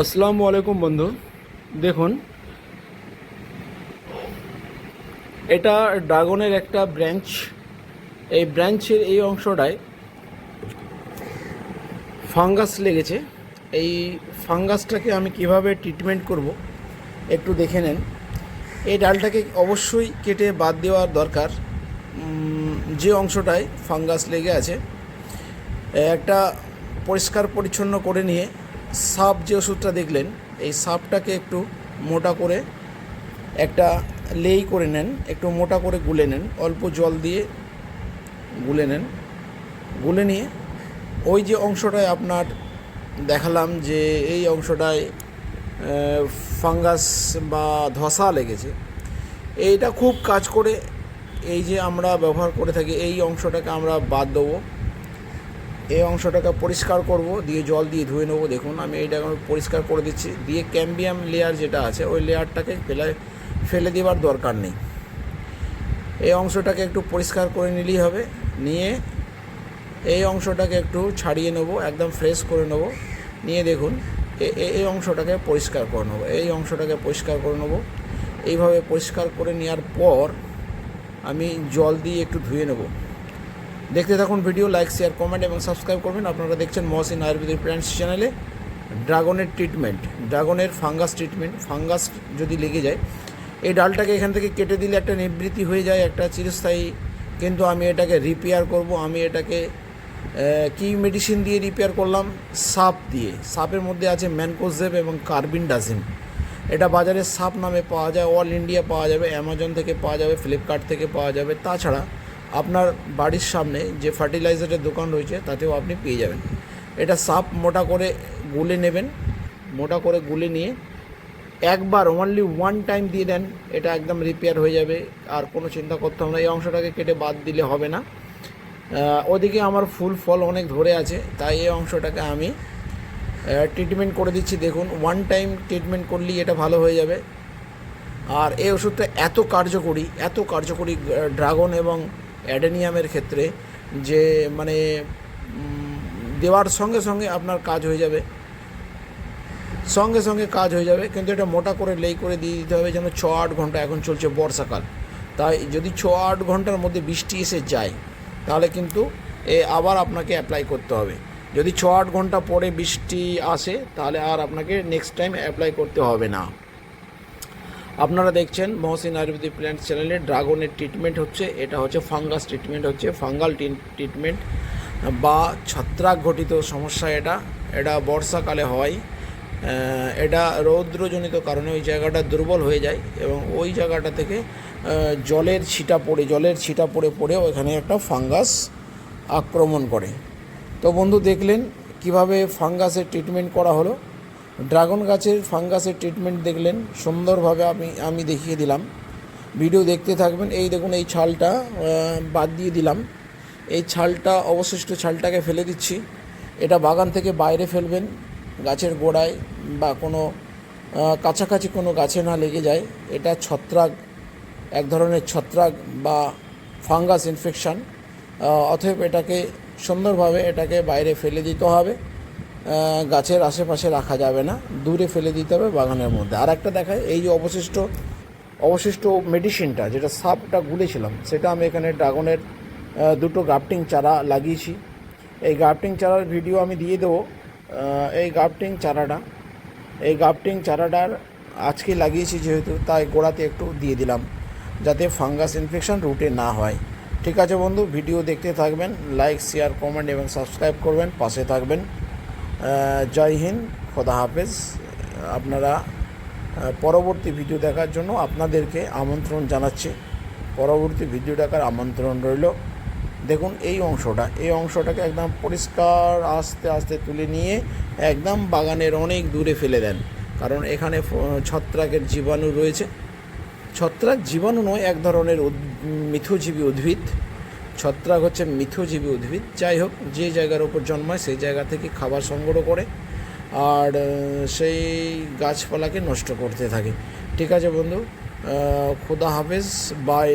আসসালামু আলাইকুম বন্ধু। দেখুন, এটা ড্রাগনের একটা ব্রাঞ্চ। এই ব্রাঞ্চের এই অংশটায় ফাঙ্গাস লেগেছে। এই ফাঙ্গাসটাকে আমি কীভাবে ট্রিটমেন্ট করব একটু দেখে নেন। এই ডালটাকে অবশ্যই কেটে বাদ দেওয়ার দরকার। যে অংশটায় ফাঙ্গাস লেগে আছে, একটা পরিষ্কার পরিচ্ছন্ন করে নিয়ে সাপ যে ওষুধটা দেখলেন, এই সাপটাকে একটু মোটা করে একটা লেই করে নেন, একটু মোটা করে গুলে নেন, অল্প জল দিয়ে গুলে নেন। গুলে নিয়ে ওই যে অংশটায় আপনার দেখালাম যে এই অংশটায় ফাঙ্গাস বা ধসা লেগেছে। এইটা খুব কাজ করে এই যে আমরা ব্যবহার করে থাকি, এই অংশটাকে আমরা বাদ দেবো। এই অংশটাকে পরিষ্কার করব, দিয়ে জল দিয়ে ধুয়ে নেব। দেখুন, আমি এইটাকে পরিষ্কার করে দিচ্ছি। দিয়ে ক্যাম্বিয়াম লেয়ার যেটা আছে, ওই লেয়ারটাকে ফেলে ফেলে দেওয়ার দরকার নেই। এই অংশটাকে একটু পরিষ্কার করে নিলেই হবে। নিয়ে এই অংশটাকে একটু ছাড়িয়ে নেব, একদম ফ্রেশ করে নেব। নিয়ে দেখুন এই অংশটাকে পরিষ্কার করে নেব, এই অংশটাকে পরিষ্কার করে নেব। এইভাবে পরিষ্কার করে নেওয়ার পর আমি জল দিয়ে একটু ধুয়ে নেব। দেখতে থাকুন ভিডিও লাইক শেয়ার কমেন্ট এবং সাবস্ক্রাইব করবেন। আপনারা দেখছেন মহসিন আয়ুর্বেদিক প্ল্যান্টস চ্যানেলে ড্রাগনের ট্রিটমেন্ট ড্রাগনের ফাঙ্গাস ট্রিটমেন্ট ফাঙ্গাস যদি লেগে যায়, এই ডালটাকে এখান থেকে কেটে দিলে একটা নিবৃত্তি হয়ে যায়, একটা চিরস্থায়ী। কিন্তু আমি এটাকে রিপেয়ার করব, আমি এটাকে কি মেডিসিন দিয়ে রিপেয়ার করলাম? সাপ দিয়ে। সাপের মধ্যে আছে ম্যানকোজেব এবং কার্বিন কার্বিনডাজিম এটা বাজারে সাপ নামে পাওয়া যায়, অল ইন্ডিয়া পাওয়া যাবে, অ্যামাজন থেকে পাওয়া যাবে, ফ্লিপকার্ট থেকে পাওয়া যাবে। তাছাড়া আপনার বাড়ির সামনে যে ফার্টিলাইজারের দোকান রয়েছে, তাতেও আপনি পেয়ে যাবেন। এটা সাপ মোটা করে গুলে নেবেন, মোটা করে গুলে নিয়ে একবার অনলি ওয়ান টাইম দিয়ে দেন, এটা একদম রিপেয়ার হয়ে যাবে, আর কোনো চিন্তা করতে হবে না, এই অংশটাকে কেটে বাদ দিলে হবে না। ওদিকে আমার ফুল ফল অনেক ধরে আছে, তাই এই অংশটাকে আমি ট্রিটমেন্ট করে দিচ্ছি। দেখুন ওয়ান টাইম ট্রিটমেন্ট করলেই এটা ভালো হয়ে যাবে। আর এই ওষুধটা এত কার্যকরী এত কার্যকরী ড্রাগন এবং অ্যাডেনিয়ামের ক্ষেত্রে যে মানে দেওয়ার সঙ্গে সঙ্গে আপনার কাজ হয়ে যাবে। সঙ্গে সঙ্গে কাজ হয়ে যাবে, কিন্তু এটা মোটা করে লেই করে দিয়ে দিতে হবে যেন ছ আট ঘণ্টা এখন চলছে বর্ষাকাল। তাই যদি ছ আট ঘণ্টার মধ্যে বৃষ্টি এসে যায়, তাহলে কিন্তু এ আবার আপনাকে অ্যাপ্লাই করতে হবে। যদি ছ আট ঘণ্টা পরে বৃষ্টি আসে, তাহলে আর আপনাকে নেক্সট টাইম অ্যাপ্লাই করতে হবে না। আপনারা দেখছেন মহসিন আয়ুর্বেদিক প্ল্যান্ট চ্যানেলে ড্রাগনের ট্রিটমেন্ট হচ্ছে, এটা হচ্ছে ফাঙ্গাস ট্রিটমেন্ট হচ্ছে, ফাঙ্গাল ট্রিটমেন্ট বা ছত্রাক ঘটিত সমস্যা এটা এটা বর্ষাকালে হয় এটা রৌদ্রজনিত কারণে ওই জায়গাটা দুর্বল হয়ে যায় এবং ওই জায়গাটা থেকে জলের ছিটা পড়ে, জলের ছিটা পড়ে পড়ে ওইখানে একটা ফাঙ্গাস আক্রমণ করে। তো বন্ধু দেখলেন কীভাবে ফাঙ্গাসের ট্রিটমেন্ট করা হলো। ড্রাগন গাছের ফাঙ্গাসের ট্রিটমেন্ট দেখলেন, সুন্দরভাবে আমি আমি দেখিয়ে দিলাম। ভিডিও দেখতে থাকবেন। এই দেখুন, এই ছালটা বাদ দিয়ে দিলাম। এই ছালটা, অবশিষ্ট ছালটাকে ফেলে দিচ্ছি। এটা বাগান থেকে বাইরে ফেলবেন। গাছের গোড়ায় বা কোনো কাছাকাছি কোনো গাছে না লেগে যায়। এটা ছত্রাক, এক ধরনের ছত্রাক বা ফাঙ্গাস ইনফেকশান অতএব এটাকে সুন্দরভাবে এটাকে বাইরে ফেলে দিতে হবে। গাছের আশেপাশে রাখা যাবে না, দূরে ফেলে দিতে হবে বাগানের মধ্যে। আর একটা দেখায় এই যে অবশিষ্ট অবশিষ্ট মেডিসিনটা যেটা সাপটা গুলেছিলাম, সেটা আমি এখানে ড্রাগনের দুটো গ্রাফটিং চারা লাগিয়েছি। এই গ্রাফটিং চারার ভিডিও আমি দিয়ে দেবো। এই গ্রাফটিং চারাটা, এই গ্রাফটিং চারাটার আজকে লাগিয়েছি যেহেতু, তাই গোড়াতে একটু দিয়ে দিলাম, যাতে ফাঙ্গাস ইনফেকশন রুটে না হয়। ঠিক আছে বন্ধু ভিডিও দেখতে থাকবেন লাইক শেয়ার কমেন্ট এবং সাবস্ক্রাইব করবেন, পাশে থাকবেন। জয় হিন্দ, খোদা হাফেজ। আপনারা পরবর্তী ভিডিও দেখার জন্য আপনাদেরকে আমন্ত্রণ জানাচ্ছি। পরবর্তী ভিডিও দেখার আমন্ত্রণ রইল। দেখুন এই অংশটা। এই অংশটাকে একদম পরিষ্কার আস্তে আস্তে তুলে নিয়ে একদম বাগানের অনেক দূরে ফেলে দেন। কারণ এখানে ছত্রাকের জীবাণু রয়েছে। ছত্রাক জীবাণু নয়, এক ধরনের মিথুজীবী উদ্ভিদ। ছত্রাক হচ্ছে মিথুজীবী উদ্ভিদ। যাই হোক, যে জায়গার উপর জন্মায় সেই জায়গা থেকে খাবার সংগ্রহ করে আর সেই গাছপালাকে নষ্ট করতে থাকে। ঠিক আছে বন্ধু খুদা হাফেজ বাই